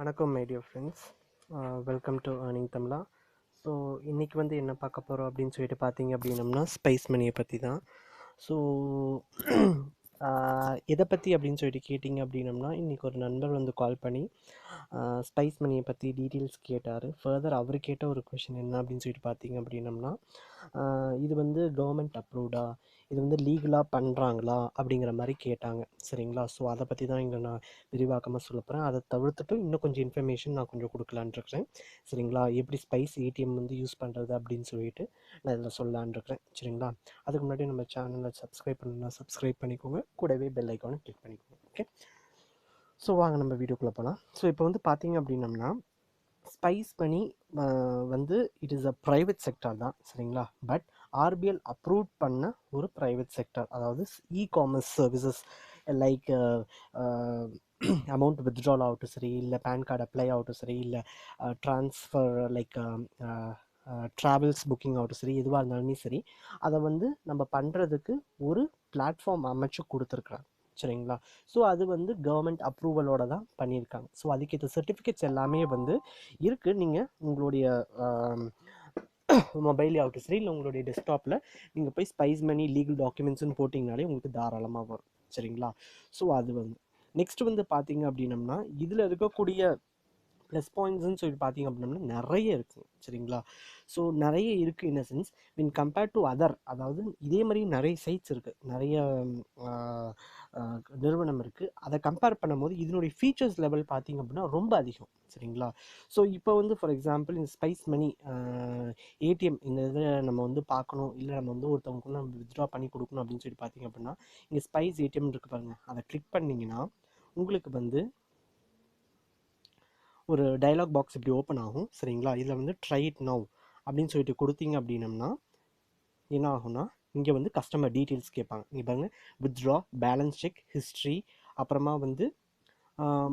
வணக்கம் my dear friends welcome to earning Tamizha so இன்றைக்கி வந்து என்ன பார்க்க போகிறோம் அப்படின்னு சொல்லிட்டு பார்த்தீங்க அப்படின்னம்னா ஸ்பைஸ் மணியை பற்றி தான் ஸோ எதை பற்றி அப்படின்னு சொல்லிட்டு கேட்டிங்க அப்படின்னம்னா இன்றைக்கி ஒரு நண்பர் வந்து கால் பண்ணி ஸ்பைஸ் மணியை பற்றி டீட்டெயில்ஸ் கேட்டார். ஃபர்தர் அவர் கேட்ட ஒரு கொஷின் என்ன அப்படின்னு சொல்லிட்டு பார்த்தீங்க அப்படின்னம்னா இது வந்து கவர்மெண்ட் அப்ரூவ்டா இது வந்து லீகலாக பண்ணுறாங்களா அப்படிங்கிற மாதிரி கேட்டாங்க. சரிங்களா? ஸோ அதை பற்றி தான் இங்கே நான் விரிவாக்கமாக சொல்ல போகிறேன் அதை தவிர்த்துட்டு இன்னும் கொஞ்சம் இன்ஃபர்மேஷன் நான் கொஞ்சம் கொடுக்கலான்னு இருக்கிறேன். சரிங்களா? எப்படி ஸ்பைஸ் ஏடிஎம் வந்து யூஸ் பண்ணுறது அப்படின்னு சொல்லிட்டு நான் இதில் சொல்லலான் இருக்கிறேன். சரிங்களா? அதுக்கு முன்னாடி நம்ம சேனலை சப்ஸ்கிரைப் பண்ணணும்னா சப்ஸ்கிரைப் பண்ணிக்கோங்க. கூடவே பெல் ஐக்கானை கிளிக் பண்ணிக்கோங்க ஓகே ஸோ வாங்க நம்ம வீடியோக்குள்ளே போகலாம் ஸோ இப்போ வந்து பார்த்தீங்க அப்படின்னம்னா ஸ்பைஸ் பண்ணி வந்து it is a private sector தான் சரிங்களா? பட் ஆர்பிஎல் அப்ரூவ் பண்ண ஒரு ப்ரைவேட் செக்டார் அதாவது ecommerce services like amount withdrawal ஆகட்டும் சரி இல்லை பேன் கார்டு அப்ளை ஆகட்டும் சரி இல்லை ட்ரான்ஸ்ஃபர் லைக் ட்ராவல்ஸ் புக்கிங் ஆகட்டும் சரி எதுவாக இருந்தாலுமே சரி அதை வந்து நம்ம பண்ணுறதுக்கு ஒரு பிளாட்ஃபார்ம் அமைச்சு கொடுத்துருக்குறாங்க. சரிங்களா? ஸோ அது வந்து கவர்மெண்ட் அப்ரூவலோட தான் பண்ணியிருக்காங்க. ஸோ அதுக்கேற்ற சர்டிஃபிகேட்ஸ் எல்லாமே வந்து இருக்குது நீங்கள் உங்களுடைய மொபைல் ஆகட்டும் சரி இல்லை உங்களுடைய டெஸ்க்டாப்பில் நீங்கள் போய் ஸ்பைஸ் மணி லீகல் டாக்குமெண்ட்ஸ்னு போட்டிங்கனாலே உங்களுக்கு தாராளமாக வரும். சரிங்களா? ஸோ அது வந்து நெக்ஸ்ட் வந்து பார்த்தீங்க அப்படின்னம்னா இதில் இருக்கக்கூடிய ப்ளஸ் பாயிண்ட்ஸ்னு சொல்லி பார்த்தீங்க அப்படின்னா நிறைய இருக்குது சரிங்களா? ஸோ நிறைய இருக்குது in sense mean compared to other அதாவது இதே மாதிரி நிறைய சைட்ஸ் இருக்குது நிறைய நிறுவனம் இருக்குது அதை கம்பேர் பண்ணும்போது இதனுடைய ஃபீச்சர்ஸ் லெவல் பார்த்தீங்க அப்படின்னா ரொம்ப அதிகம். சரிங்களா? ஸோ இப்போ வந்து ஃபார் எக்ஸாம்பிள் இந்த ஸ்பைஸ் மணி ஏடிஎம் இந்த இதை நம்ம வந்து பார்க்கணும். இல்லை நம்ம வந்து ஒருத்தவங்களுக்கு நம்ம வித்ட்ரா பண்ணி கொடுக்கணும் அப்படின்னு சொல்லி பார்த்தீங்க அப்படின்னா இங்கே ஸ்பைஸ் ஏடிஎம் இருக்கு பாருங்கள் அதை கிளிக் பண்ணிங்கன்னா உங்களுக்கு வந்து ஒரு டைலாக் பாக்ஸ் இப்படி ஓப்பன் ஆகும். சரிங்களா? இதில் வந்து ட்ரை இட் நவ் அப்படின்னு சொல்லிட்டு கொடுத்தீங்க அப்படின்னம்னா என்ன ஆகும்னா இங்கே வந்து கஸ்டமர் டீட்டெயில்ஸ் கேட்பாங்க. இங்கே பாருங்கள் வித்ட்ரா பேலன்ஸ் செக் ஹிஸ்ட்ரி அப்புறமா வந்து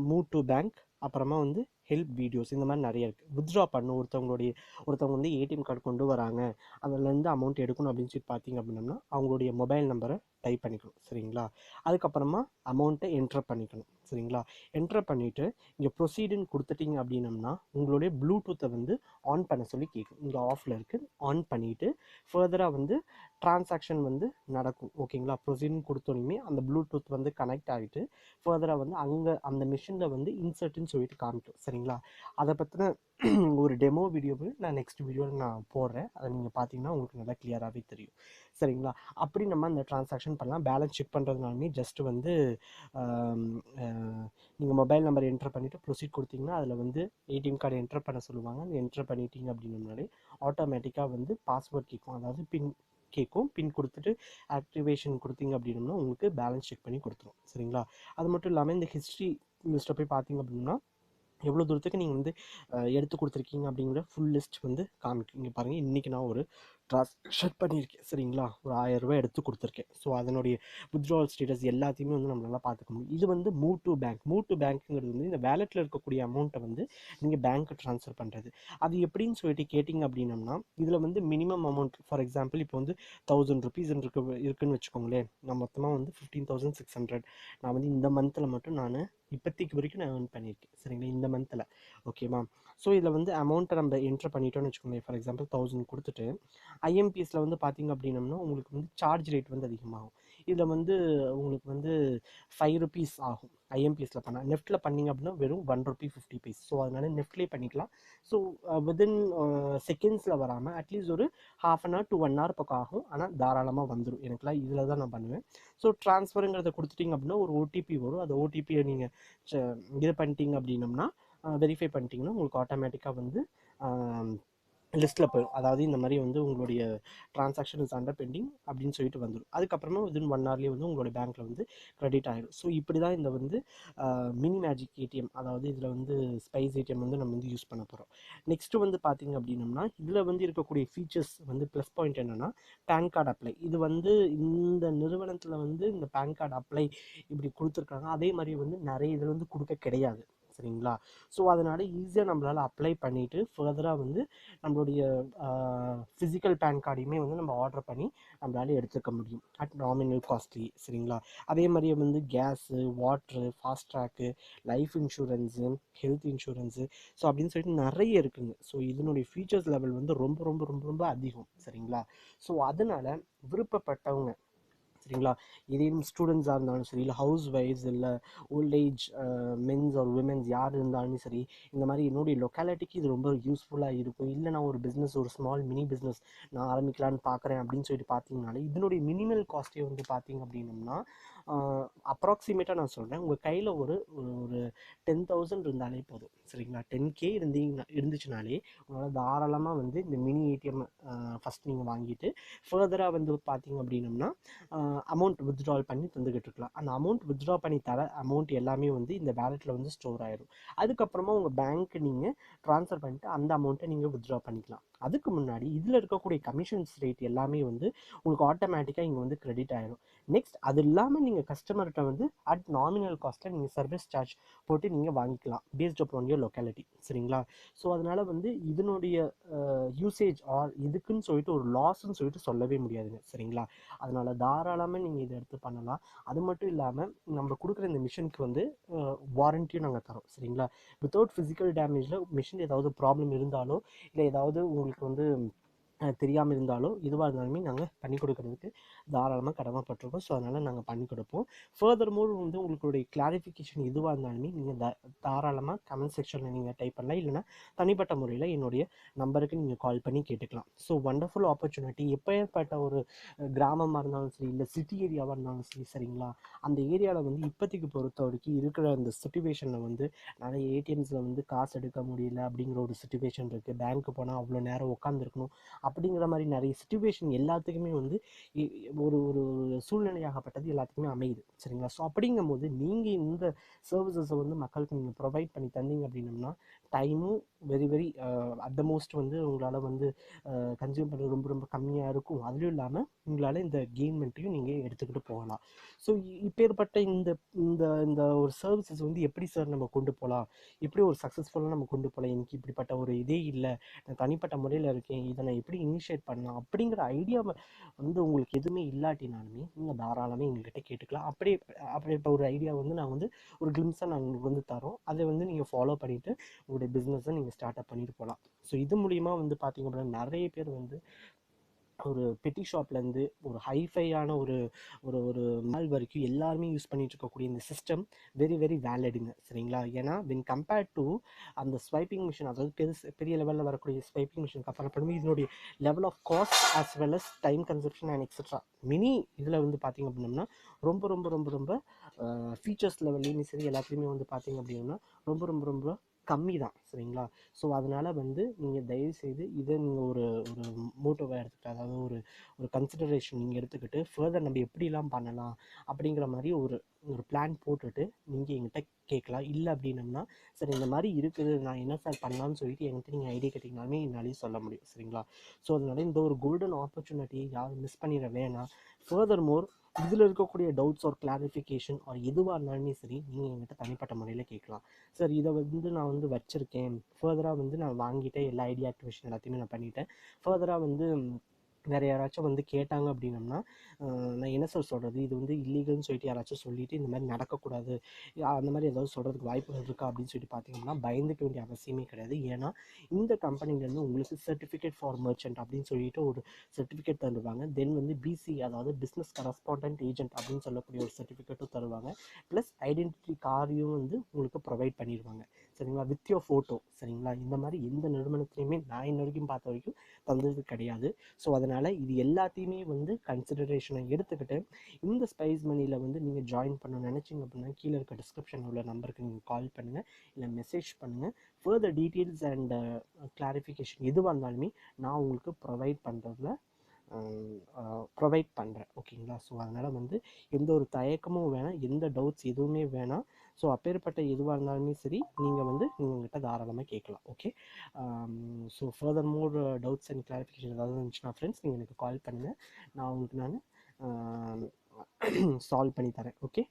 மூவ் டு பேங்க் அப்புறமா வந்து ஹெல்ப் வீடியோஸ் இந்த மாதிரி நிறைய இருக்குது வித்ட்ரா பண்ணும் ஒருத்தவங்களுடைய ஒருத்தவங்க வந்து ஏடிஎம் கார்டு கொண்டு வராங்க. அதுலேருந்து அமௌண்ட் எடுக்கணும் அப்படின்னு சொல்லி பார்த்தீங்க அப்படின்னம்னா அவங்களுடைய மொபைல் நம்பரை டைப் பண்ணிக்கணும். சரிங்களா? அதுக்கப்புறமா அமௌண்ட்டை என்ட்ரு பண்ணிக்கணும். சரிங்களா? என்ட்ரு பண்ணிவிட்டு இங்கே ப்ரொசீடுன்னு கொடுத்துட்டிங்க அப்படின்னம்னா உங்களுடைய ப்ளூடூத்தை வந்து ஆன் பண்ண சொல்லி கேட்கும் இங்கே ஆஃபில் இருக்குது ஆன் பண்ணிவிட்டு ஃபர்தராக வந்து டிரான்சாக்ஷன் வந்து நடக்கும். ஓகேங்களா ப்ரொசீடுன்னு கொடுத்தோன்னே அந்த ப்ளூடூத் வந்து கனெக்ட் ஆகிட்டு ஃபர்தராக வந்து அங்கே அந்த மிஷினில் வந்து இன்சர்ட்னு சொல்லிட்டு காமிக்கும். சரிங்களா? அதை பற்றின ஒரு டெமோ வீடியோவு நான் நெக்ஸ்ட் வீடியோவில் நான் போடுறேன். அதை நீங்கள் பார்த்தீங்கன்னா உங்களுக்கு நல்லா கிளியராகவே தெரியும். சரிங்களா? அப்படி நம்ம அந்த டிரான்சாக்ஷன் பண்ணலாம். பேலன்ஸ் செக் பண்ணுறதுனாலுமே ஜஸ்ட் வந்து நீங்கள் மொபைல் நம்பர் என்டர் பண்ணிவிட்டு ப்ரொசீட் கொடுத்தீங்கன்னா அதில் வந்து ஏடிஎம் கார்டு என்டர் பண்ண சொல்லுவாங்க. அந்த என்டர் பண்ணிட்டீங்க அப்படின்னாலே ஆட்டோமேட்டிக்காக வந்து பாஸ்வேர்ட் கேட்கும் அதாவது பின் கேட்கும் பின் கொடுத்துட்டு ஆக்டிவேஷன் கொடுத்தீங்க அப்படின்னம்னா உங்களுக்கு பேலன்ஸ் செக் பண்ணி கொடுத்துரும். சரிங்களா? அது மட்டும் இல்லாமல் இந்த ஹிஸ்ட்ரி லிஸ்ட்டை போய் பார்த்தீங்க அப்படின்னா எவ்வளோ தூரத்துக்கு நீங்கள் வந்து எடுத்து கொடுத்துருக்கீங்க அப்படிங்கிற ஃபுல் லிஸ்ட் வந்து காமிக்கும் இங்கே பாருங்கள் இன்றைக்கி நான் ஒரு ட்ரான்ஸ்ஷன் பண்ணியிருக்கேன் சரிங்களா? ஒரு ஆயிரம் ரூபாய் எடுத்து கொடுத்துருக்கேன். ஸோ அதனுடைய வித்ட்ராவல் ஸ்டேட்டஸ் எல்லாத்தையுமே வந்து நம்மளால பார்த்துக்க முடியும். இது வந்து move to bank move to பேங்க்குங்கிறது வந்து இந்த வேலெட்டில் இருக்கக்கூடிய அமௌண்ட்டை வந்து நீங்கள் பேங்க்கு ட்ரான்ஸ்ஃபர் பண்ணுறது அது எப்படின்னு சொல்லிட்டு கேட்டிங்க அப்படின்னம்னா இதில் வந்து மினிமம் அமௌண்ட் ஃபார் எக்ஸாம்பிள் இப்போ வந்து தௌசண்ட் ருபீஸ் இருக்கு இருக்குன்னு வச்சுக்கோங்களேன். நான் மொத்தமாக வந்து ஃபிஃப்டீன் தௌசண்ட் சிக்ஸ் ஹண்ட்ரட் நான் வந்து இந்த மந்தில் மட்டும் நான் இப்போத்திக்கு வரைக்கும் நான் ஏர்ன் பண்ணியிருக்கேன். சரிங்களா? இந்த மந்தில் ஓகேவா ஸோ இதில் வந்து அமௌண்ட்டை நம்ம என்ட்ரு பண்ணிட்டோம்னு வச்சுக்கோங்களேன். ஃபார் எக்ஸாம்பிள் தௌசண்ட் கொடுத்துட்டு ஐஎம்பிஎஸ்சில் வந்து பார்த்தீங்க அப்படின்னம்னா உங்களுக்கு வந்து சார்ஜ் ரேட் வந்து அதிகமாகும். இதில் வந்து உங்களுக்கு வந்து ஃபைவ் ருபீஸ் ஆகும். ஐஎம்பிஎஸ்ல பண்ணால் நெஃப்ட்டில் பண்ணிங்க அப்படின்னா வெறும் one rupee fifty paise so அதனால நெஃப்ட்லேயே பண்ணிக்கலாம். ஸோ வித்தின் செகண்ட்ஸில் வராமல் அட்லீஸ்ட் ஒரு half an hour to one hour பக்கம் ஆகும். ஆனால் தாராளமாக வந்துடும் எனக்குலாம் இதில் தான் நான் பண்ணுவேன். ஸோ ட்ரான்ஸ்ஃபருங்கிறத கொடுத்துட்டீங்க அப்படின்னா ஒரு ஓடிபி வரும். அந்த ஓடிபியை நீங்கள் இது பண்ணிட்டீங்க அப்படின்னம்னா uh, வெரிஃபை பண்ணிட்டீங்கன்னா உங்களுக்கு ஆட்டோமேட்டிக்காக வந்து um, லிஸ்ட்டில் போயிடும் அதாவது இந்த மாதிரி வந்து உங்களுடைய ட்ரான்சாக்ஷன் இஸ் அண்டர் பெண்டிங் அப்படின்னு சொல்லிட்டு வந்துடும் அதுக்கப்புறமா வித்தின் ஒன் ஹவர்லேயே வந்து உங்களுடைய பேங்க்கில் வந்து கிரெடிட் ஆகிடும் ஸோ இப்படி தான் இந்த வந்து மினி மேஜிக் ஏடிஎம் அதாவது இதில் வந்து ஸ்பைஸ் ஏடிஎம் வந்து நம்ம வந்து யூஸ் பண்ண போகிறோம் நெக்ஸ்ட்டு வந்து பார்த்திங்க அப்படின்னம்னா இதில் வந்து இருக்கக்கூடிய ஃபீச்சர்ஸ் வந்து ப்ளஸ் பாயிண்ட் என்னென்னா பேன் கார்டு அப்ளை இது வந்து இந்த நிறுவனத்தில் வந்து இந்த பேன் கார்டு அப்ளை இப்படி கொடுத்துருக்காங்க. அதே மாதிரி வந்து நிறைய இதில் வந்து கொடுக்க கிடையாது. சரிங்களா? ஸோ அதனால் ஈஸியாக நம்மளால் அப்ளை பண்ணிவிட்டு ஃபர்தராக வந்து நம்மளுடைய ஃபிசிக்கல் பேன் கார்டையுமே வந்து நம்ம ஆர்டர் பண்ணி நம்மளால எடுத்துக்க முடியும். அட் நாமினல் காஸ்ட்லி சரிங்களா? அதே மாதிரியே வந்து gas water fast track life insurance health insurance so அப்படின்னு சொல்லிட்டு நிறைய இருக்குங்க. ஸோ இதனுடைய ஃபீச்சர்ஸ் லெவல் வந்து ரொம்ப ரொம்ப ரொம்ப ரொம்ப அதிகம் சரிங்களா? ஸோ அதனால் விருப்பப்பட்டவங்க சரிங்களா? இதையும் ஸ்டூடெண்ட்ஸாக இருந்தாலும் சரி இல்லை ஹவுஸ் ஒய்ஃப்ஸ் இல்லை old age mens or womens யார் இருந்தாலும் சரி இந்த மாதிரி என்னுடைய லொக்காலிட்டிக்கு இது ரொம்ப யூஸ்ஃபுல்லாக இருக்கும். இல்லை நான் ஒரு பிஸ்னஸ் ஒரு ஸ்மால் மினி பிஸ்னஸ் நான் ஆரம்பிக்கலான்னு பார்க்குறேன் அப்படின்னு சொல்லிட்டு பார்த்தீங்கனாலே இதனுடைய மினிமல் காஸ்ட்டே வந்து பார்த்தீங்க அப்படின்னம்னா அப்ராக்சிமேட்டாக நான் சொல்கிறேன் உங்கள் கையில் ஒரு ஒரு ஒரு டென் தௌசண்ட் இருந்தாலே போதும். சரிங்களா? டென் கே இருந்தீங்கன்னா இருந்துச்சுனாலே உங்களால் தாராளமாக வந்து இந்த மினி ஏடிஎம் ஃபஸ்ட் நீங்கள் வாங்கிட்டு ஃபர்தராக வந்து பார்த்தீங்க அப்படின்னம்னா அமௌண்ட் வித்ட்ரால் பண்ணி தந்துக்கிட்டு இருக்கலாம் அந்த அமௌண்ட் வித்ட்ரா பண்ணி தர அமௌண்ட் எல்லாமே வந்து இந்த வேலெட்டில் வந்து ஸ்டோர் ஆயிடும் அதுக்கப்புறமா உங்கள் பேங்க்கு நீங்கள் ட்ரான்ஸ்ஃபர் பண்ணிட்டு அந்த அமௌண்ட்டை நீங்கள் வித்ட்ரா பண்ணிக்கலாம். அதுக்கு முன்னாடி இதில் இருக்கக்கூடிய கமிஷன்ஸ் ரேட் எல்லாமே வந்து உங்களுக்கு ஆட்டோமேட்டிக்காக இங்கே வந்து கிரெடிட் ஆகிடும் நெக்ஸ்ட் அது இல்லாமல் நீங்கள் கஸ்டமர்கிட்ட வந்து அட் நாமினல் காஸ்ட்டில் நீங்கள் சர்வீஸ் சார்ஜ் போட்டு நீங்கள் வாங்கிக்கலாம் பேஸ்ட் அப்பான் யோர் லொக்காலிட்டி சரிங்களா? ஸோ அதனால் வந்து இதனுடைய யூசேஜ் ஆர் இதுக்குன்னு சொல்லிட்டு ஒரு லாஸ்ன்னு சொல்லிட்டு சொல்லவே முடியாதுங்க. சரிங்களா? அதனால் தாராளமாக நீங்கள் இதை எடுத்து பண்ணலாம். அது மட்டும் இல்லாமல் நம்ம கொடுக்குற இந்த மிஷினுக்கு வந்து வாரண்டியும் நாங்கள் தரோம். சரிங்களா? வித்தவுட் ஃபிசிக்கல் டேமேஜில் மிஷின் ஏதாவது ப்ராப்ளம் இருந்தாலோ இல்லை ஏதாவது உங்களுக்கு வந்து தெரியாமல் இருந்தாலோ எதுவாக இருந்தாலுமே நாங்கள் பண்ணி கொடுக்கறதுக்கு தாராளமாக கடமைப்பட்டிருக்கோம். ஸோ அதனால் நாங்கள் பண்ணி கொடுப்போம். ஃபர்தர் மோர் வந்து உங்களுடைய கிளாரிஃபிகேஷன் எதுவாக இருந்தாலுமே நீங்கள் த தாராளமாக கமெண்ட் செக்ஷனில் நீங்கள் டைப் பண்ணலாம். இல்லைனா தனிப்பட்ட முறையில் என்னுடைய நம்பருக்கு நீங்கள் கால் பண்ணி கேட்டுக்கலாம். ஸோ வண்டர்ஃபுல் ஆப்பர்ச்சுனிட்டி எப்பேற்பட்ட ஒரு கிராமமாக இருந்தாலும் சரி இல்லை சிட்டி ஏரியாவாக இருந்தாலும் சரி சரிங்களா? அந்த ஏரியாவில் வந்து இப்போதைக்கு பொறுத்த வரைக்கும் இருக்கிற அந்த சுச்சுவேஷனில் வந்து நிறைய ஏடிஎம்ஸில் வந்து காசு எடுக்க முடியல அப்படிங்கிற ஒரு சுச்சுவேஷன் இருக்குது பேங்க்கு போனால் அவ்வளோ நேரம் உட்காந்துருக்கணும் அப்படிங்கிற மாதிரி நிறைய சுச்சுவேஷன் எல்லாத்துக்குமே வந்து இ- ஒரு ஒரு சூழ்நிலையாகப்பட்டது எல்லாத்துக்குமே அமையுது. சரிங்களா? ஸோ அப்படிங்கும்போது நீங்கள் இந்த சர்வீசஸை வந்து மக்களுக்கு நீங்கள் ப்ரொவைட் பண்ணி தந்தீங்க அப்படின்னம்னா டைமும் very very at the most வந்து உங்களால் வந்து கன்சியூம் பண்ண ரொம்ப ரொம்ப கம்மியாக இருக்கும். அதுலேயும் இல்லாமல் உங்களால் இந்த கெயின்மெண்ட்டையும் நீங்கள் எடுத்துக்கிட்டு போகலாம். ஸோ இப்பேற்பட்ட இந்த இந்த இந்த ஒரு சர்வீசஸ் வந்து எப்படி சார் நம்ம கொண்டு போகலாம்? எப்படி ஒரு சக்ஸஸ்ஃபுல்லாக நம்ம கொண்டு போகலாம்? எனக்கு இப்படிப்பட்ட ஒரு இதே இல்லை. நான் தனிப்பட்ட முறையில் இருக்கேன். இதை நான் எப்படி இனிஷியேட் பண்ணலாம்? அப்படிங்கிற ஐடியா வந்து உங்களுக்கு எதுவுமே இல்லாட்டினாலுமே நீங்கள் தாராளமாக எங்கள்கிட்ட கேட்டுக்கலாம். அப்படியே அப்படியே இப்போ ஒரு ஐடியா வந்து நான் வந்து ஒரு கிளிம்ஸாக நான் உங்களுக்கு வந்து தரோம். அதை வந்து நீங்கள் ஃபாலோ பண்ணிவிட்டு உங்களுடைய பிஸ்னஸை நீங்கள் ஸ்டார்ட் அப் பண்ணிட்டு போகலாம் ஸோ இது மூலிமா வந்து பார்த்திங்க அப்படின்னா நிறைய பேர் வந்து ஒரு பெட்டி ஷாப்லேருந்து ஒரு ஹைஃபையான ஒரு ஒரு ஒரு நாள் வரைக்கும் எல்லாருமே யூஸ் பண்ணிட்டு இருக்கக்கூடிய இந்த சிஸ்டம் வெரி வெரி வேலிடுங்க சரிங்களா? ஏன்னா வென் கம்பேர்ட் டு அந்த ஸ்வைப்பிங் மிஷின் அதாவது பெருசு பெரிய லெவலில் வரக்கூடிய ஸ்வைப்பிங் மிஷின் கம்பேர் பண்ணும்போது இதனுடைய level of cost as well as time consumption and extra mini இதில் வந்து பார்த்திங்க அப்படின்னம்னா ரொம்ப ரொம்ப ரொம்ப ரொம்ப ஃபீச்சர்ஸ் லெவல்லையுமே சரி எல்லாத்துலேயுமே வந்து பார்த்திங்க அப்படின்னா ரொம்ப ரொம்ப ரொம்ப கம்மி தான் சரிங்களா? ஸோ அதனால் வந்து நீங்கள் தயவுசெய்து இதை நீங்கள் ஒரு ஒரு மோட்டோவாக எடுத்துக்கிட்டு அதாவது ஒரு ஒரு கன்சிடரேஷன் நீங்கள் எடுத்துக்கிட்டு ஃபர்தர் நம்ம எப்படிலாம் பண்ணலாம் அப்படிங்கிற மாதிரி ஒரு ஒரு பிளான் போட்டுட்டு நீங்கள் எங்கிட்ட கேட்கலாம். இல்லை அப்படின்னம்னா சரி இந்த மாதிரி இருக்குது நான் என்ன சார் பண்ணலாம்னு சொல்லிட்டு என்கிட்ட நீங்கள் ஐடியா கேட்டிங்கனாலுமே என்னாலேயும் சொல்ல முடியும் சரிங்களா? ஸோ அதனால இந்த ஒரு கோல்டன் ஆப்பர்ச்சுனிட்டியை யாரும் மிஸ் பண்ணிட வேணாம். ஃபர்தர் மோர் இதில் இருக்கக்கூடிய டவுட்ஸ் ஒரு கிளாரிஃபிகேஷன் ஒரு எதுவாக இருந்தாலுமே சரி நீங்கள் என்கிட்ட தனிப்பட்ட முறையில் கேட்கலாம். சார் இதை வந்து நான் வந்து வச்சுருக்கேன். ஃபர்தராக வந்து நான் வாங்கிட்டேன். எல்லா ஐடியா ஆக்டிவேஷன் எல்லாத்தையுமே நான் பண்ணிட்டேன். ஃபர்தராக வந்து வேறு யாராச்சும் வந்து கேட்டாங்க அப்படின்னம்னா நான் என்ன சார் சொல்கிறது இது வந்து இல்லீகல்னு சொல்லிட்டு யாராச்சும் சொல்லிவிட்டு இந்த மாதிரி நடக்கக்கூடாது. அந்த மாதிரி ஏதாவது சொல்கிறதுக்கு வாய்ப்புகள் இருக்கா? அப்படின்னு சொல்லிட்டு பார்த்தீங்கன்னா பயந்துக்க வேண்டிய அவசியமே கிடையாது. ஏன்னா இந்த கம்பெனிலேருந்து உங்களுக்கு சர்டிஃபிகேட் ஃபார் மர்ச்சன்ட் அப்படின்னு சொல்லிட்டு ஒரு சர்டிஃபிகேட் தருவாங்க தென் வந்து பிசி அதாவது பிஸ்னஸ் கரஸ்பாண்டன்ட் ஏஜென்ட் அப்படின்னு சொல்லக்கூடிய ஒரு சர்டிஃபிகேட்டும் தருவாங்க. ப்ளஸ் ஐடென்டிட்டி கார்டையும் வந்து உங்களுக்கு ப்ரொவைட் பண்ணிடுவாங்க சரிங்களா? வித் யோர் ஃபோட்டோ சரிங்களா? இந்த மாதிரி எந்த நிறுவனத்துலையுமே நான் இன்ன வரைக்கும் பார்த்த வரைக்கும் தந்தது கிடையாது. ஸோ அதனால் இது எல்லாத்தையுமே வந்து கன்சிடரேஷனை எடுத்துக்கிட்டு இந்த ஸ்பைஸ் மணியில் வந்து நீங்கள் ஜாயின் பண்ண நினச்சிங்க அப்படின்னா கீழே இருக்க டிஸ்கிரிப்ஷனில் உள்ள நம்பருக்கு நீங்கள் கால் பண்ணுங்கள் இல்லை மெசேஜ் பண்ணுங்கள் ஃபர்தர் டீட்டெயில்ஸ் அண்ட் கிளாரிஃபிகேஷன் எதுவாக இருந்தாலுமே நான் உங்களுக்கு ப்ரொவைட் பண்ணுறதுல ப்ரொவைட் பண்ணுறேன் ஓகேங்களா ஸோ அதனால் வந்து எந்த ஒரு தயக்கமும் வேணாம். எந்த டவுட்ஸ் எதுவுமே வேணாம். ஸோ அப்பேற்பட்ட எதுவாக இருந்தாலுமே சரி நீங்கள் வந்து நீங்கள் உங்கள்கிட்ட தாராளமாக கேட்கலாம். Okay so further more doubts and clarification ஏதாவது இருந்துச்சுன்னா ஃப்ரெண்ட்ஸ் நீங்கள் எனக்கு கால் பண்ணுங்கள் நான் உங்களுக்கு நான் சால்வ் பண்ணி தரேன். ஓகே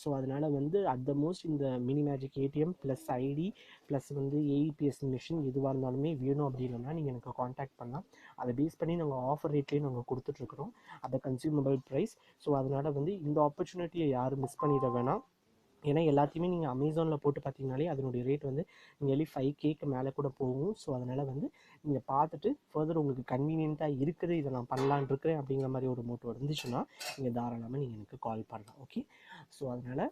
ஸோ அதனால் வந்து அட் த மோஸ்ட் இந்த mini magic ATM plus ID plus வந்து ஏஇபிஎஸ் மிஷின் எதுவாக இருந்தாலுமே வேணும் அப்படின்னா நீங்கள் எனக்கு காண்டாக்ட் பண்ணலாம். அதை பேஸ் பண்ணி நாங்கள் ஆஃபர் ரேட்லேயே நாங்கள் கொடுத்துட்ருக்குறோம் அதை கன்சியூமபிள் ப்ரைஸ் ஸோ அதனால் வந்து இந்த ஆப்பர்ச்சுனிட்டியை யாரும் மிஸ் பண்ணிட வேணாம். ஏன்னா எல்லாத்தையுமே நீங்கள் அமேசானில் போட்டு பார்த்தீங்கனாலே அதனுடைய ரேட் வந்து நியர்லி ஃபைவ் கேக்கு மேலே கூட போகும். ஸோ அதனால் வந்து நீங்கள் பார்த்துட்டு ஃபர்தர் உங்களுக்கு கன்வீனியண்ட்டாக இருக்குது இதை நான் பண்ணலான் இருக்கிறேன் அப்படிங்கிற மாதிரி ஒரு மோட்டோ இருந்துச்சுன்னா நீங்கள் தாராளமாக நீங்கள் எனக்கு கால் பண்ணலாம். ஓகே ஸோ அதனால்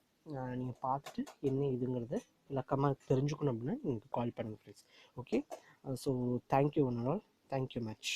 நீங்கள் பார்த்துட்டு என்ன இதுங்கிறத விளக்கமாக தெரிஞ்சுக்கணும் அப்படின்னா நீங்கள் கால் பண்ணுங்கள் friends okay so thank you one all thank you much